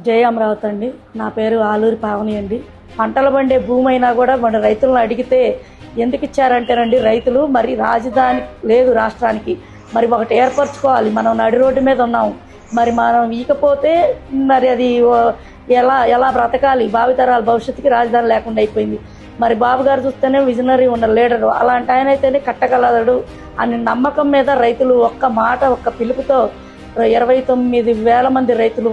జయ అమరావతి అండి. నా పేరు ఆలూరి పావని అండి. పంటలు పండే భూమి అయినా కూడా మన రైతులను అడిగితే ఎందుకు ఇచ్చారంటేనండి రైతులు మరి రాజధాని లేదు రాష్ట్రానికి. మరి ఒకటి ఏర్పరచుకోవాలి. మనం నడి రోడ్డు మీద ఉన్నాం. మరి మనం ఇకపోతే మరి అది ఎలా ఎలా బ్రతకాలి? భావితరాల భవిష్యత్తుకి రాజధాని లేకుండా అయిపోయింది. మరి బాబు గారు చూస్తేనే విజనరీ ఉన్న లీడరు. అలాంటి ఆయన అయితేనే కట్టగలడు అని నమ్మకం మీద రైతులు ఒక్క మాట ఒక్క పిలుపుతో ఇరవై తొమ్మిది వేల మంది రైతులు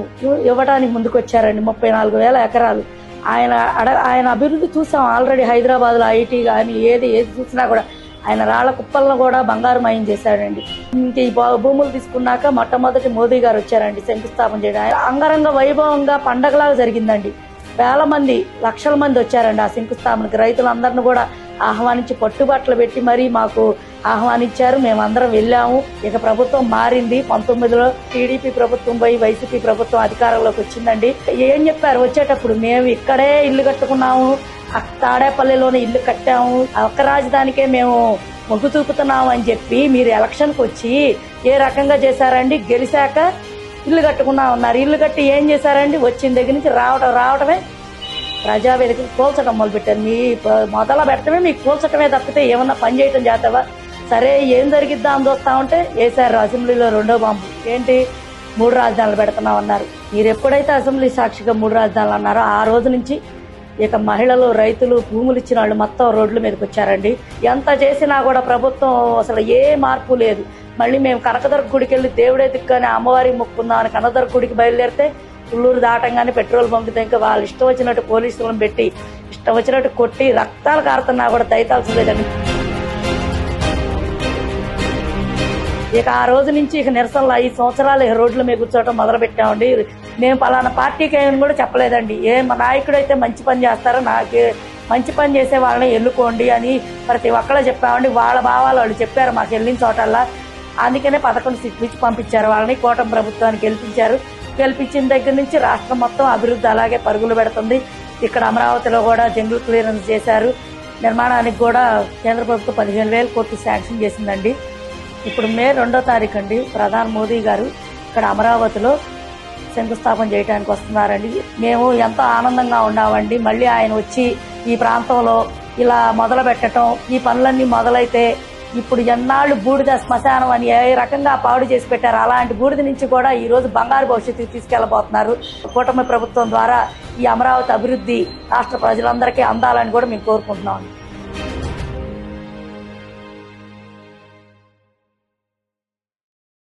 ఇవ్వడానికి ముందుకొచ్చారండి. ముప్పై నాలుగు వేల ఎకరాలు. ఆయన అడ ఆయన అభివృద్ధి చూసాం. ఆల్రెడీ హైదరాబాద్లో ఐటీ కానీ ఏది ఏది చూసినా కూడా ఆయన రాళ్ళ కుప్పలను కూడా బంగారుమయం చేశాడండి. ఇంక ఈ భూములు తీసుకున్నాక మొట్టమొదటి మోదీ గారు వచ్చారండి శంకుస్థాపన చేయడం. ఆయన అంగరంగ వైభవంగా పండగలాగా జరిగిందండి. వేల మంది లక్షల మంది వచ్చారండి ఆ శంకుస్థాపనకి. రైతులందరిని కూడా ఆహ్వానించి పట్టుబట్టలు పెట్టి మరీ మాకు ఆహ్వానించారు. మేమందరం వెళ్ళాము. ఇక ప్రభుత్వం మారింది. పంతొమ్మిదిలో టీడీపీ ప్రభుత్వం పోయి వైసీపీ ప్రభుత్వం అధికారంలోకి వచ్చిందండి. ఏం చెప్పారు? వచ్చేటప్పుడు మేము ఇక్కడే ఇల్లు కట్టుకున్నాము. తాడేపల్లిలోనే ఇల్లు కట్టాము. ఒక్క రాజధానికే మేము మొగ్గు చూపుతున్నాము అని చెప్పి మీరు ఎలక్షన్కి వచ్చి ఏ రకంగా చేశారండి? గెలిచాక ఇల్లు కట్టుకున్నా ఉన్నారు ఇల్లు కట్టి ఏం చేశారండి? వచ్చిన దగ్గర నుంచి రావడం రావడమే ప్రజావేదిక కూల్చడం మొదలుపెట్టారు. మీ మొదలు పెట్టడమే మీకు కూల్చటమే తప్పితే ఏమన్నా పని చేయటం చేస్తావా? సరే ఏం జరిగిద్దా అని చూస్తా ఉంటే వేశారు అసెంబ్లీలో రెండో బాంబు. ఏంటి? మూడు రాజధానులు పెడుతున్నాం అన్నారు. మీరు ఎప్పుడైతే అసెంబ్లీ సాక్షిగా మూడు రాజధానులు అన్నారో ఆ రోజు నుంచి ఇక మహిళలు రైతులు భూములు ఇచ్చిన వాళ్ళు మొత్తం రోడ్ల మీదకి వచ్చారండి. ఎంత చేసినా కూడా ప్రభుత్వం అసలు ఏ మార్పు లేదు. మళ్ళీ మేము కనకదుర్గ గుడికి వెళ్ళి దేవుడే దిక్కని అమ్మవారి మొక్కుందాం అని కనకదుర్గ గుడికి బయలుదేరితే పుల్లూరు దాటంగానే పెట్రోల్ పంపితే ఇంకా వాళ్ళు ఇష్టం వచ్చినట్టు పోలీసులను పెట్టి ఇష్టం వచ్చినట్టు కొట్టి రక్తాలు కారుతున్నా కూడా దయతాల్సిందేదండి ఇక ఆ రోజు నుంచి ఇక నిరసనలు ఐదు సంవత్సరాలు ఇక రోడ్ల మీద కూర్చోవటం మొదలు పెట్టామండి మేము పలానా పార్టీకి ఏమని కూడా చెప్పలేదండి. ఏ మా నాయకుడు అయితే మంచి పని చేస్తారో నాకు మంచి పని చేసే వాళ్ళని ఎన్నుకోండి అని ప్రతి ఒక్కళ్ళు చెప్పామండి. వాళ్ళ భావాలు వాళ్ళు చెప్పారు మాకు వెళ్ళిన చోటల్లా. అందుకనే పథకం ఇచ్చి పంపించారు వాళ్ళని. కూటమి ప్రభుత్వానికి గెలిపించారు. గెలిపించిన దగ్గర నుంచి రాష్ట్రం మొత్తం అభివృద్ధి అలాగే పరుగులు పెడుతుంది. ఇక్కడ అమరావతిలో కూడా జంగుల్ క్లియరెన్స్ చేశారు. నిర్మాణానికి కూడా కేంద్ర ప్రభుత్వం పదిహేను వేల కోట్లు శాంక్షన్ చేసిందండి. ఇప్పుడు మే రెండో తారీఖు అండి ప్రధాని మోదీ గారు ఇక్కడ అమరావతిలో శంకుస్థాపన చేయడానికి వస్తున్నారండి. మేము ఎంతో ఆనందంగా ఉన్నామండి. మళ్ళీ ఆయన వచ్చి ఈ ప్రాంతంలో ఇలా మొదలు పెట్టడం ఈ పనులన్నీ మొదలైతే ఇప్పుడు ఎన్నాళ్ళు బూడిద శ్మశానం అని ఏ రకంగా పాడు చేసి పెట్టారు? అలాంటి బూడిద నుంచి కూడా ఈ రోజు బంగారు భవిష్యత్తుకి తీసుకెళ్ళబోతున్నారు కూటమి ప్రభుత్వం ద్వారా ఈ అమరావతి అభివృద్ధి రాష్ట్ర ప్రజలందరికీ అందాలని కూడా మేము కోరుకుంటున్నాం.